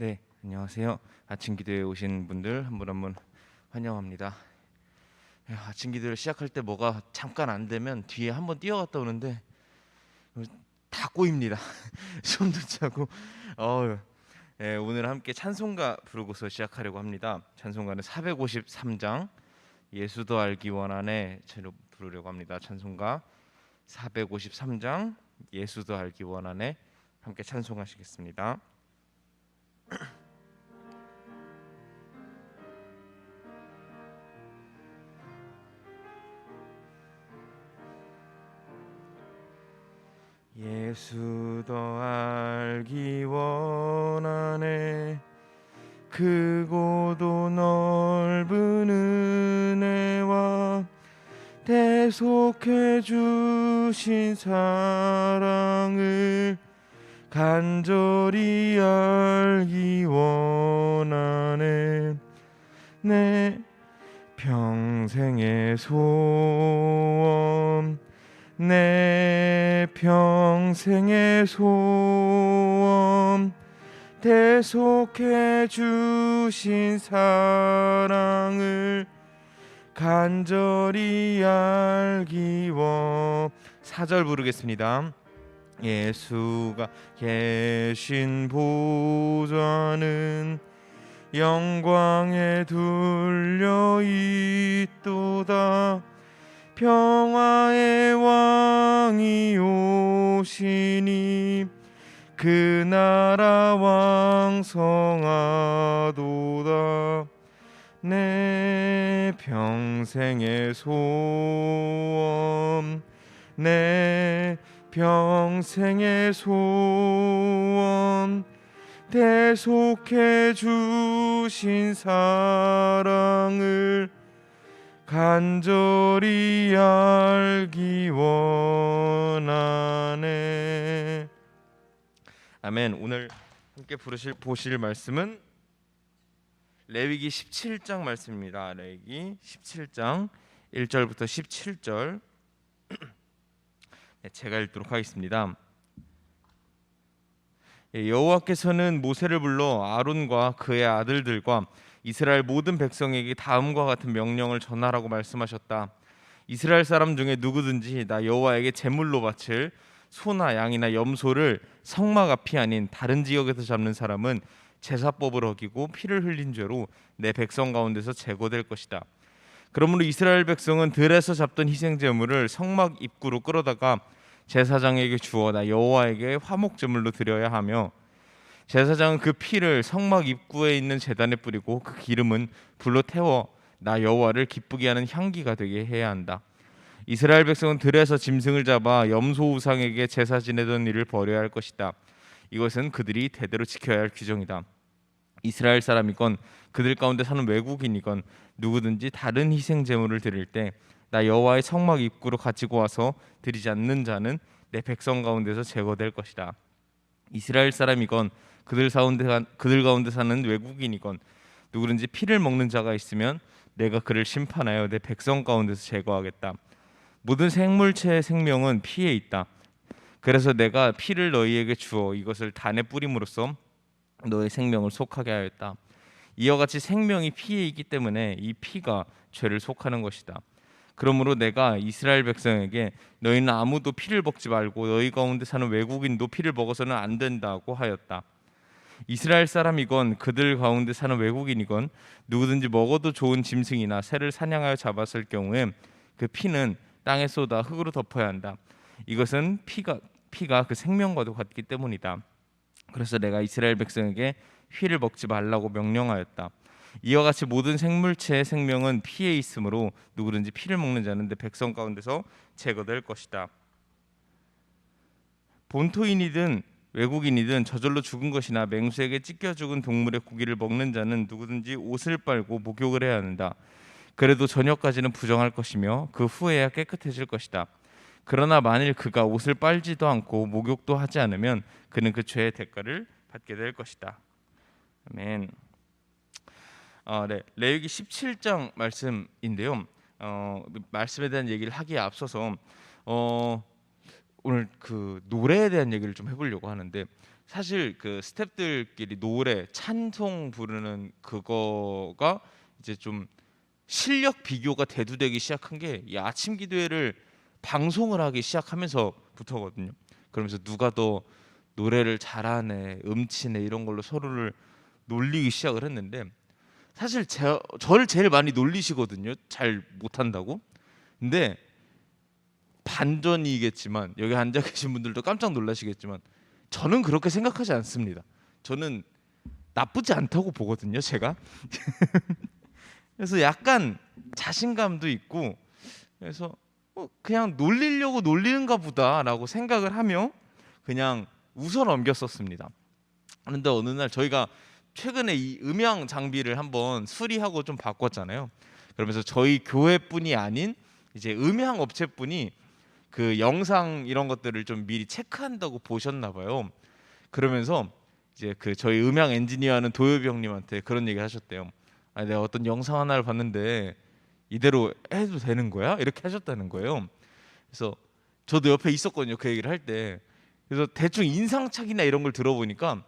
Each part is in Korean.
네, 안녕하세요. 아침 기도에 오신 분들 한 분 한 분 환영합니다. 야, 아침 기도를 시작할 때 뭐가 잠깐 안 되면 뒤에 한번 뛰어갔다 오는데 다 꼬입니다. 손도 차고. 어, 예, 오늘 함께 찬송가 부르고서 시작하려고 합니다. 찬송가는 453장 예수도 알기 원하네 채로 부르려고 합니다. 찬송가 453장 예수도 알기 원하네 함께 찬송하시겠습니다. 예수도 알기 원하네. 크고도 넓은 은혜와 대속해 주신 사랑을 간절히 알기 원하네. 내 평생의 소원 내 평생의 소원 대속해 주신 사랑을 간절히 알기 원 사절 부르겠습니다. 예수가 계신 보좌는 영광에 둘려 있도다 평화의 왕이 오시니 그 나라 왕성하도다. 내 평생의 소원 내 평생의 소원 대속해 주신 사랑을 간절히 알기 원하네. 아멘. 오늘 함께 부르실 보실 말씀은 레위기 17장 말씀입니다. 레위기 17장 1절부터 17절. 네, 제가 읽도록 하겠습니다. 예, 여호와께서는 모세를 불러 아론과 그의 아들들과 이스라엘 모든 백성에게 다음과 같은 명령을 전하라고 말씀하셨다. 이스라엘 사람 중에 누구든지 나 여호와에게 제물로 바칠 소나 양이나 염소를 성막 앞이 아닌 다른 지역에서 잡는 사람은 제사법을 어기고 피를 흘린 죄로 내 백성 가운데서 제거될 것이다. 그러므로 이스라엘 백성은 들에서 잡던 희생 제물을 성막 입구로 끌어다가 제사장에게 주어 나 여호와에게 화목 제물로 드려야 하며 제사장은 그 피를 성막 입구에 있는 제단에 뿌리고 그 기름은 불로 태워 나 여호와를 기쁘게 하는 향기가 되게 해야 한다. 이스라엘 백성은 들에서 짐승을 잡아 염소 우상에게 제사 지내던 일을 버려야 할 것이다. 이것은 그들이 대대로 지켜야 할 규정이다. 이스라엘 사람이건 그들 가운데 사는 외국인이건 누구든지 다른 희생 제물을 드릴 때 나 여호와의 성막 입구로 가지고 와서 드리지 않는 자는 내 백성 가운데서 제거될 것이다. 이스라엘 사람이건 그들 가운데 그들 가운데 사는 외국인이건 누구든지 피를 먹는 자가 있으면 내가 그를 심판하여 내 백성 가운데서 제거하겠다. 모든 생물체의 생명은 피에 있다. 그래서 내가 피를 너희에게 주어 이것을 단에 뿌림으로써 너의 생명을 속하게 하였다. 이와 같이 생명이 피에 있기 때문에 이 피가 죄를 속하는 것이다. 그러므로 내가 이스라엘 백성에게 너희는 아무도 피를 먹지 말고 너희 가운데 사는 외국인도 피를 먹어서는 안 된다고 하였다. 이스라엘 사람이건 그들 가운데 사는 외국인이건 누구든지 먹어도 좋은 짐승이나 새를 사냥하여 잡았을 경우에 그 피는 땅에 쏟아 흙으로 덮어야 한다. 이것은 피가 피가 그 생명과도 같기 때문이다. 그래서 내가 이스라엘 백성에게 휘를 먹지 말라고 명령하였다. 이와 같이 모든 생물체의 생명은 피에 있으므로 누구든지 피를 먹는 자는 내 백성 가운데서 제거될 것이다. 본토인이든 외국인이든 저절로 죽은 것이나 맹수에게 찢겨 죽은 동물의 고기를 먹는 자는 누구든지 옷을 빨고 목욕을 해야 한다. 그래도 저녁까지는 부정할 것이며 그 후에야 깨끗해질 것이다. 그러나 만일 그가 옷을 빨지도 않고 목욕도 하지 않으면 그는 그 죄의 대가를 받게 될 것이다. 아멘. 어, 네. 레위기 17장 말씀인데요. 어, 말씀에 대한 얘기를 하기에 앞서서 어, 오늘 그 노래에 대한 얘기를 좀 해보려고 하는데 사실 그 스탭들끼리 노래 찬송 부르는 그거가 이제 좀 실력 비교가 대두되기 시작한 게 이 아침 기도회를 방송을 하기 시작하면서부터거든요. 그러면서 누가 더 노래를 잘하네, 음치네 이런 걸로 서로를 놀리기 시작을 했는데 사실 제, 저를 제일 많이 놀리시거든요. 잘 못한다고. 근데 반전이겠지만 여기 앉아 계신 분들도 깜짝 놀라시겠지만 저는 그렇게 생각하지 않습니다. 저는 나쁘지 않다고 보거든요, 제가. 그래서 약간 자신감도 있고 그래서 뭐 그냥 놀리려고 놀리는가 보다라고 생각을 하며 그냥 웃어 넘겼었습니다. 그런데 어느 날 저희가 최근에 이 음향 장비를 한번 수리하고 좀 바꿨잖아요. 그러면서 저희 교회뿐이 아닌 이제 음향 업체분이 그 영상 이런 것들을 좀 미리 체크한다고 보셨나 봐요. 그러면서 이제 그 저희 음향 엔지니어하는 도엽이 형님한테 그런 얘기 하셨대요. 아, 내가 어떤 영상 하나를 봤는데 이대로 해도 되는 거야? 이렇게 하셨다는 거예요. 그래서 저도 옆에 있었거든요. 그 얘기를 할 때. 그래서 대충 인상착이나 이런 걸 들어보니까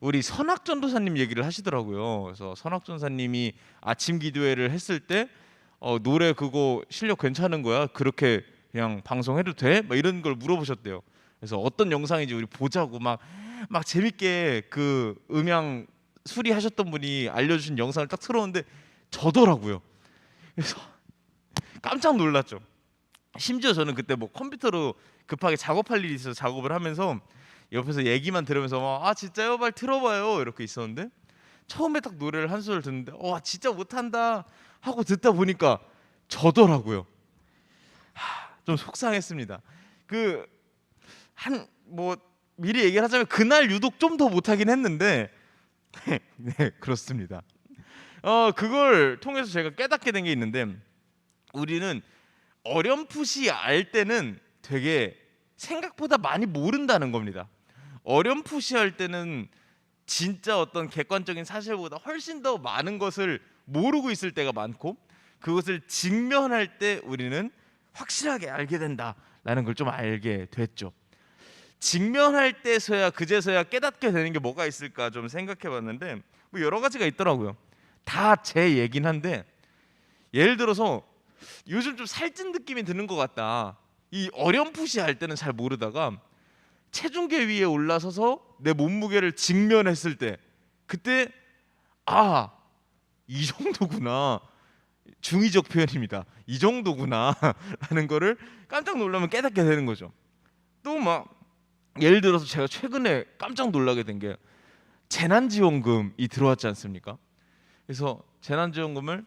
우리 선학 전도사님 얘기를 하시더라고요. 그래서 선학 전사님이 아침 기도회를 했을 때 어, 노래 그거 실력 괜찮은 거야? 그렇게 그냥 방송해도 돼? 막 이런 걸 물어보셨대요. 그래서 어떤 영상인지 우리 보자고 막 막 재밌게 그 음향 수리하셨던 분이 알려주신 영상을 딱 틀었는데 저더라고요. 그래서 깜짝 놀랐죠. 심지어 저는 그때 뭐 컴퓨터로 급하게 작업할 일이 있어서 작업을 하면서 옆에서 얘기만 들으면서 막, 아 진짜요? 말 틀어봐요 이렇게 있었는데 처음에 딱 노래를 한 소절 듣는데 와 진짜 못한다 하고 듣다 보니까 저더라고요. 좀 속상했습니다. 그 한 뭐 미리 얘기를 하자면 그날 유독 좀 더 못하긴 했는데 네, 네 그렇습니다. 어 그걸 통해서 제가 깨닫게 된 게 있는데 우리는 어렴풋이 알 때는 되게 생각보다 많이 모른다는 겁니다. 어렴풋이 할 때는 진짜 어떤 객관적인 사실보다 훨씬 더 많은 것을 모르고 있을 때가 많고 그것을 직면할 때 우리는 확실하게 알게 된다라는 걸 좀 알게 됐죠. 직면할 때서야 그제서야 깨닫게 되는 게 뭐가 있을까 좀 생각해 봤는데 뭐 여러 가지가 있더라고요. 다 제 얘긴 한데 예를 들어서 요즘 좀 살찐 느낌이 드는 것 같다. 이 어렴풋이 할 때는 잘 모르다가 체중계 위에 올라서서 내 몸무게를 직면했을 때 그때 아 이 정도구나 중의적 표현입니다. 이 정도구나라는 거를 깜짝 놀라면 깨닫게 되는 거죠. 또 막 예를 들어서 제가 최근에 깜짝 놀라게 된 게 재난지원금이 들어왔지 않습니까? 그래서 재난지원금을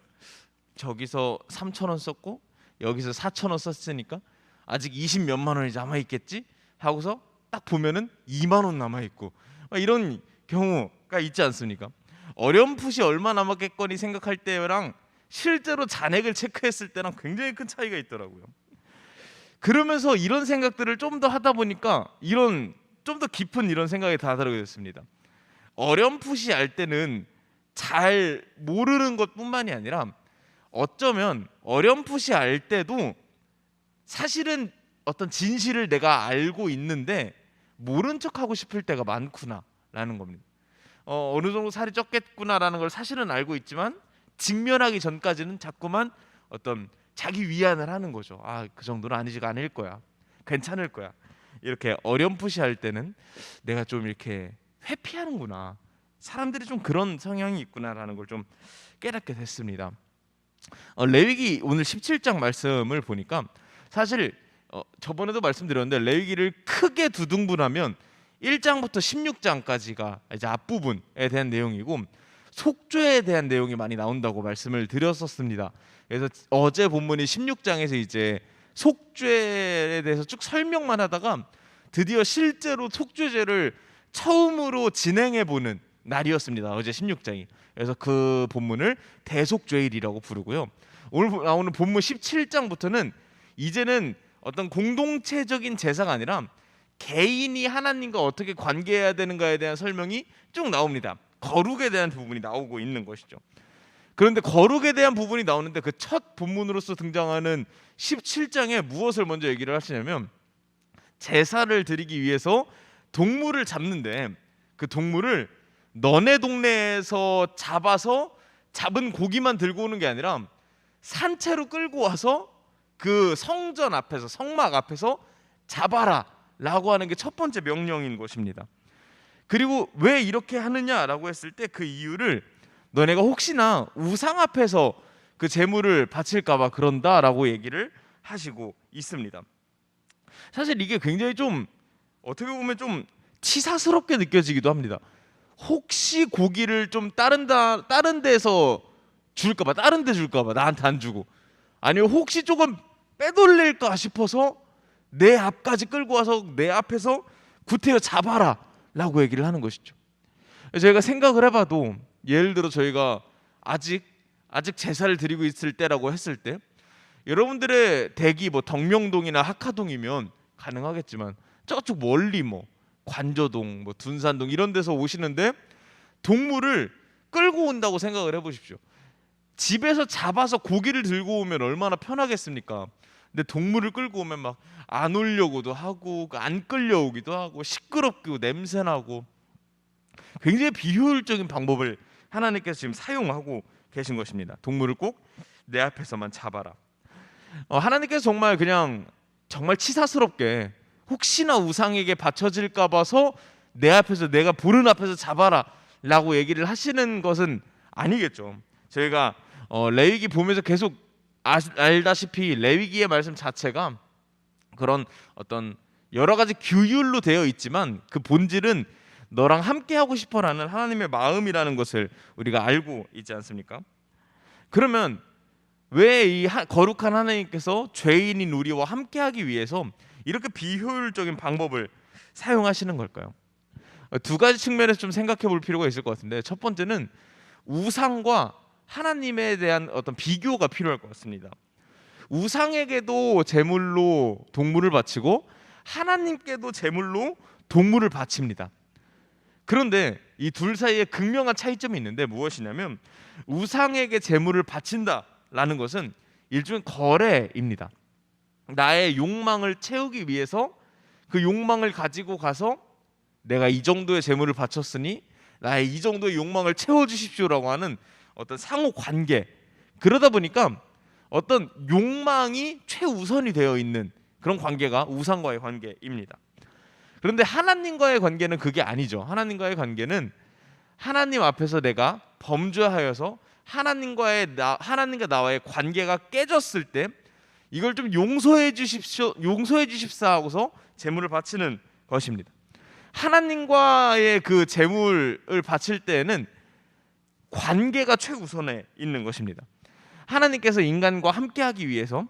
저기서 3천 원 썼고 여기서 4천 원 썼으니까 아직 20 몇만 원이 남아 있겠지 하고서 딱 보면은 2만 원 남아 있고 이런 경우가 있지 않습니까? 어렴풋이 얼마 남았겠거니 생각할 때랑 실제로 잔액을 체크했을 때랑 굉장히 큰 차이가 있더라고요. 그러면서 이런 생각들을 좀 더 하다 보니까 이런 좀 더 깊은 이런 생각이 다다르게 됐습니다. 어렴풋이 알 때는 잘 모르는 것뿐만이 아니라 어쩌면 어렴풋이 알 때도 사실은 어떤 진실을 내가 알고 있는데 모른 척하고 싶을 때가 많구나라는 겁니다. 어, 어느 정도 살이 쪘겠구나라는 걸 사실은 알고 있지만 직면하기 전까지는 자꾸만 어떤 자기 위안을 하는 거죠. 아, 그 정도는 아니지가 않을 거야. 괜찮을 거야. 이렇게 어렴풋이 할 때는 내가 좀 이렇게 회피하는구나. 사람들이 좀 그런 성향이 있구나라는 걸 좀 깨닫게 됐습니다. 어, 레위기 오늘 17장 말씀을 보니까 사실 어, 저번에도 말씀드렸는데 레위기를 크게 두 등분하면 1장부터 16장까지가 이제 앞부분에 대한 내용이고 속죄에 대한 내용이 많이 나온다고 말씀을 드렸었습니다. 그래서 어제 본문이 16장에서 이제 속죄에 대해서 쭉 설명만 하다가 드디어 실제로 속죄제를 처음으로 진행해 보는 날이었습니다. 어제 16장이. 그래서 그 본문을 대속죄일이라고 부르고요. 오늘 나오는 본문 17장부터는 이제는 어떤 공동체적인 제사가 아니라 개인이 하나님과 어떻게 관계해야 되는가에 대한 설명이 쭉 나옵니다. 거룩에 대한 부분이 나오고 있는 것이죠. 그런데 거룩에 대한 부분이 나오는데 그 첫 본문으로서 등장하는 17장에 무엇을 먼저 얘기를 하시냐면 제사를 드리기 위해서 동물을 잡는데 그 동물을 너네 동네에서 잡아서 잡은 고기만 들고 오는 게 아니라 산채로 끌고 와서 그 성전 앞에서 성막 앞에서 잡아라라고 하는 게 첫 번째 명령인 것입니다. 그리고 왜 이렇게 하느냐라고 했을 때 그 이유를 너네가 혹시나 우상 앞에서 그 제물을 바칠까봐 그런다라고 얘기를 하시고 있습니다. 사실 이게 굉장히 좀 어떻게 보면 좀 치사스럽게 느껴지기도 합니다. 혹시 고기를 좀 다른 다 다른 데서 줄까봐 다른 데 줄까봐 나한테 안 주고 아니면 혹시 조금 빼돌릴까 싶어서 내 앞까지 끌고 와서 내 앞에서 구태여 잡아라 라고 얘기를 하는 것이죠. 저희가 생각을 해봐도 예를 들어 저희가 아직 아직 제사를 드리고 있을 때라고 했을 때 여러분들의 댁이 뭐 덕명동이나 학하동이면 가능하겠지만 저쪽 멀리 뭐 관저동, 뭐 둔산동 이런 데서 오시는데 동물을 끌고 온다고 생각을 해보십시오. 집에서 잡아서 고기를 들고 오면 얼마나 편하겠습니까? 근데 동물을 끌고 오면 막 안 오려고도 하고 안 끌려오기도 하고 시끄럽고 냄새나고 굉장히 비효율적인 방법을 하나님께서 지금 사용하고 계신 것입니다. 동물을 꼭 내 앞에서만 잡아라. 어, 하나님께서 정말 그냥 정말 치사스럽게 혹시나 우상에게 바쳐질까 봐서 내 앞에서 내가 보는 앞에서 잡아라라고 얘기를 하시는 것은 아니겠죠. 저희가 어, 레위기 보면서 계속 아, 알다시피 레위기의 말씀 자체가 그런 어떤 여러 가지 규율로 되어 있지만 그 본질은 너랑 함께 하고 싶어라는 하나님의 마음이라는 것을 우리가 알고 있지 않습니까? 그러면 왜 이 거룩한 하나님께서 죄인인 우리와 함께 하기 위해서 이렇게 비효율적인 방법을 사용하시는 걸까요? 두 가지 측면에서 좀 생각해 볼 필요가 있을 것 같은데 첫 번째는 우상과 하나님에 대한 어떤 비교가 필요할 것 같습니다. 우상에게도 제물로 동물을 바치고 하나님께도 제물로 동물을 바칩니다. 그런데 이 둘 사이에 극명한 차이점이 있는데 무엇이냐면 우상에게 제물을 바친다라는 것은 일종의 거래입니다. 나의 욕망을 채우기 위해서 그 욕망을 가지고 가서 내가 이 정도의 재물을 바쳤으니 나의 이 정도의 욕망을 채워 주십시오라고 하는 어떤 상호 관계. 그러다 보니까 어떤 욕망이 최우선이 되어 있는 그런 관계가 우상과의 관계입니다. 그런데 하나님과의 관계는 그게 아니죠. 하나님과의 관계는 하나님 앞에서 내가 범죄하여서 하나님과의 나, 하나님과 나와의 관계가 깨졌을 때 이걸 좀 용서해 주십시오, 용서해 주십사 하고서 제물을 바치는 것입니다. 하나님과의 그 제물을 바칠 때에는 관계가 최우선에 있는 것입니다. 하나님께서 인간과 함께하기 위해서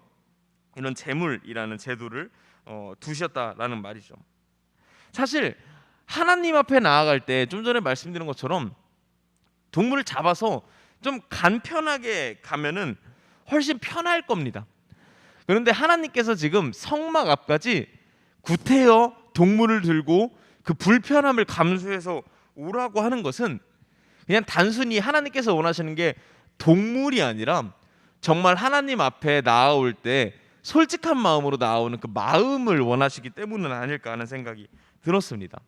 이런 제물이라는 제도를 어, 두셨다라는 말이죠. 사실 하나님 앞에 나아갈 때 좀 전에 말씀드린 것처럼 동물을 잡아서 좀 간편하게 가면은 훨씬 편할 겁니다. 그런데 하나님께서 지금 성막 앞까지 구태여 동물을 들고 그 불편함을 감수해서 오라고 하는 것은 그냥 단순히 하나님께서 원하시는 게 동물이 아니라 정말 하나님 앞에 나아올 때 솔직한 마음으로 나오는 그 마음을 원하시기 때문은 아닐까 하는 생각이 들었습니다.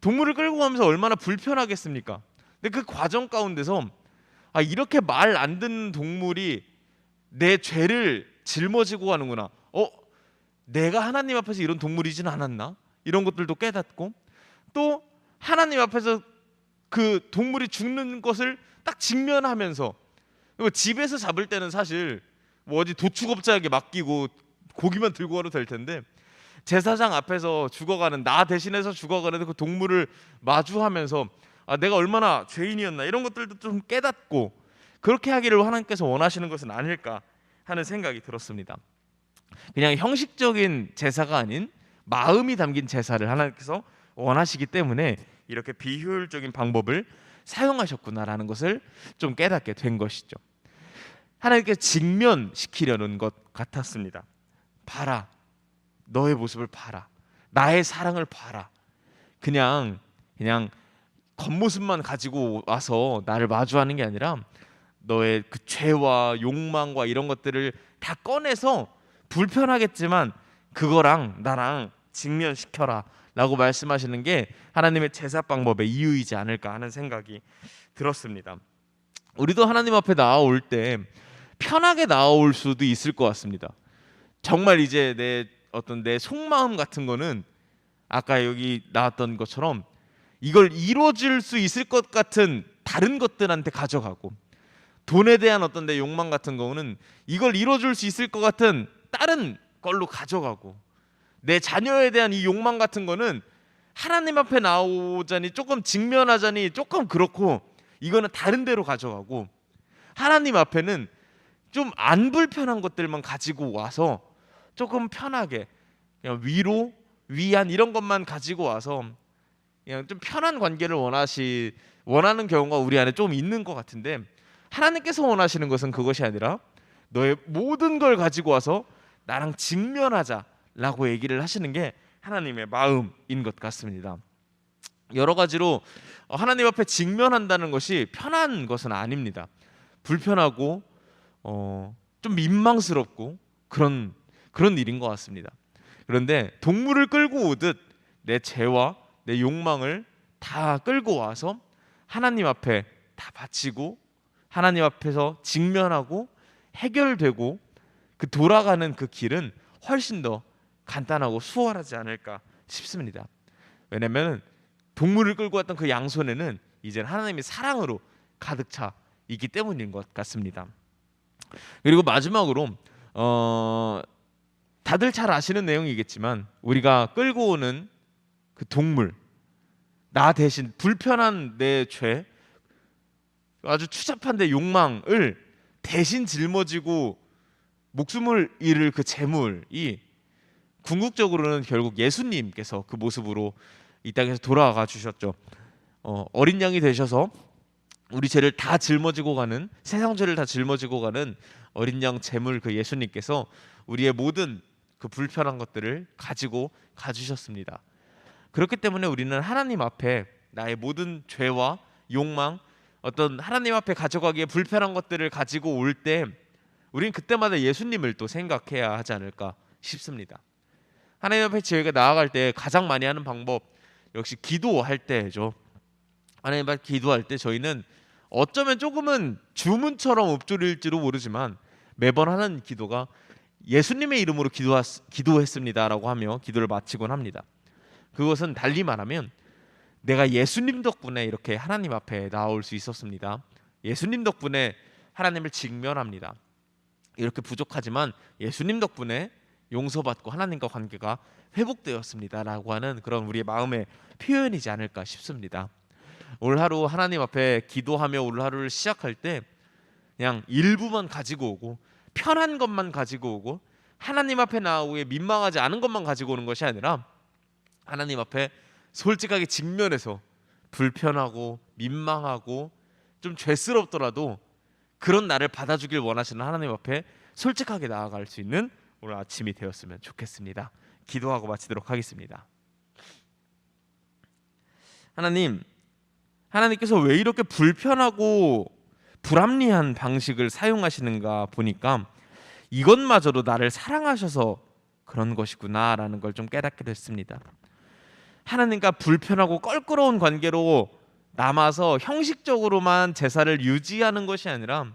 동물을 끌고 가면서 얼마나 불편하겠습니까? 근데 그 과정 가운데서 아 이렇게 말 안 듣는 동물이 내 죄를 짊어지고 가는구나. 어 내가 하나님 앞에서 이런 동물이진 않았나? 이런 것들도 깨닫고 또 하나님 앞에서 그 동물이 죽는 것을 딱 직면하면서 뭐 집에서 잡을 때는 사실 뭐 어디 도축업자에게 맡기고 고기만 들고 가도 될 텐데 제사장 앞에서 죽어가는 나 대신해서 죽어가는 그 동물을 마주하면서 아, 내가 얼마나 죄인이었나 이런 것들도 좀 깨닫고 그렇게 하기를 하나님께서 원하시는 것은 아닐까 하는 생각이 들었습니다. 그냥 형식적인 제사가 아닌 마음이 담긴 제사를 하나님께서 원하시기 때문에 이렇게 비효율적인 방법을 사용하셨구나라는 것을 좀 깨닫게 된 것이죠. 하나님께 직면시키려는 것 같았습니다. 봐라. 너의 모습을 봐라. 나의 사랑을 봐라. 그냥 그냥 겉모습만 가지고 와서 나를 마주하는 게 아니라 너의 그 죄와 욕망과 이런 것들을 다 꺼내서 불편하겠지만 그거랑 나랑 직면시켜라 라고 말씀하시는 게 하나님의 제사 방법의 이유이지 않을까 하는 생각이 들었습니다. 우리도 하나님 앞에 나아올 때 편하게 나아올 수도 있을 것 같습니다. 정말 이제 내 어떤 내 속마음 같은 거는 아까 여기 나왔던 것처럼 이걸 이루어질 수 있을 것 같은 다른 것들한테 가져가고 돈에 대한 어떤 내 욕망 같은 경우는 이걸 이루어줄 수 있을 것 같은 다른 걸로 가져가고 내 자녀에 대한 이 욕망 같은 거는 하나님 앞에 나오자니 조금 직면하자니 조금 그렇고 이거는 다른 데로 가져가고 하나님 앞에는 좀 안 불편한 것들만 가지고 와서 조금 편하게 그냥 위로 위안 이런 것만 가지고 와서 그냥 좀 편한 관계를 원하시 원하는 경우가 우리 안에 좀 있는 것 같은데 하나님께서 원하시는 것은 그것이 아니라 너의 모든 걸 가지고 와서 나랑 직면하자 라고 얘기를 하시는 게 하나님의 마음인 것 같습니다. 여러 가지로 하나님 앞에 직면한다는 것이 편한 것은 아닙니다. 불편하고 어, 좀 민망스럽고 그런 그런 일인 것 같습니다. 그런데 동물을 끌고 오듯 내 죄와 내 욕망을 다 끌고 와서 하나님 앞에 다 바치고 하나님 앞에서 직면하고 해결되고 그 돌아가는 그 길은 훨씬 더 간단하고 수월하지 않을까 싶습니다. 왜냐하면 동물을 끌고 왔던 그 양손에는 이제 하나님의 사랑으로 가득 차 있기 때문인 것 같습니다. 그리고 마지막으로 어, 다들 잘 아시는 내용이겠지만 우리가 끌고 오는 그 동물 나 대신 불편한 내 죄 아주 추잡한 내 욕망을 대신 짊어지고 목숨을 잃을 그 재물이 궁극적으로는 결국 예수님께서 그 모습으로 이 땅에서 돌아가 주셨죠. 어, 어린 양이 되셔서 우리 죄를 다 짊어지고 가는 세상 죄를 다 짊어지고 가는 어린 양 재물 그 예수님께서 우리의 모든 그 불편한 것들을 가지고 가주셨습니다. 그렇기 때문에 우리는 하나님 앞에 나의 모든 죄와 욕망, 어떤 하나님 앞에 가져가기에 불편한 것들을 가지고 올 때 우리는 그때마다 예수님을 또 생각해야 하지 않을까 싶습니다. 하나님 앞에 저희가 나아갈 때 가장 많이 하는 방법 역시 기도할 때죠. 하나님 앞에 기도할 때 저희는 어쩌면 조금은 주문처럼 읊조릴지도 모르지만 매번 하는 기도가 예수님의 이름으로 기도하, 기도했습니다라고 하며 기도를 마치곤 합니다. 그것은 달리 말하면 내가 예수님 덕분에 이렇게 하나님 앞에 나올 수 있었습니다. 예수님 덕분에 하나님을 직면합니다. 이렇게 부족하지만 예수님 덕분에 용서받고 하나님과 관계가 회복되었습니다라고 하는 그런 우리의 마음의 표현이지 않을까 싶습니다. 올 하루 하나님 앞에 기도하며 올 하루를 시작할 때 그냥 일부만 가지고 오고 편한 것만 가지고 오고 하나님 앞에 나오기에 민망하지 않은 것만 가지고 오는 것이 아니라 하나님 앞에 솔직하게 직면해서 불편하고 민망하고 좀 죄스럽더라도 그런 나를 받아주길 원하시는 하나님 앞에 솔직하게 나아갈 수 있는 오늘 아침이 되었으면 좋겠습니다. 기도하고 마치도록 하겠습니다. 하나님, 하나님께서 왜 이렇게 불편하고 불합리한 방식을 사용하시는가 보니까 이것마저도 나를 사랑하셔서 그런 것이구나라는 걸 좀 깨닫게 됐습니다. 하나님과 불편하고 껄끄러운 관계로 남아서 형식적으로만 제사를 유지하는 것이 아니라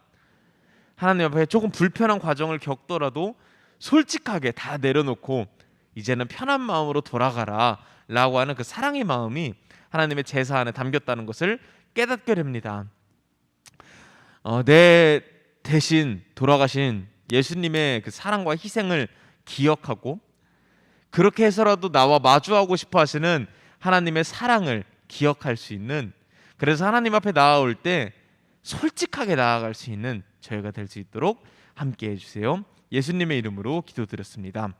하나님 앞에 조금 불편한 과정을 겪더라도 솔직하게 다 내려놓고 이제는 편한 마음으로 돌아가라 라고 하는 그 사랑의 마음이 하나님의 제사 안에 담겼다는 것을 깨닫게 됩니다. 어, 내 대신 돌아가신 예수님의 그 사랑과 희생을 기억하고 그렇게 해서라도 나와 마주하고 싶어 하시는 하나님의 사랑을 기억할 수 있는 그래서 하나님 앞에 나아올 때 솔직하게 나아갈 수 있는 저희가 될 수 있도록 함께 해주세요. 예수님의 이름으로 기도드렸습니다.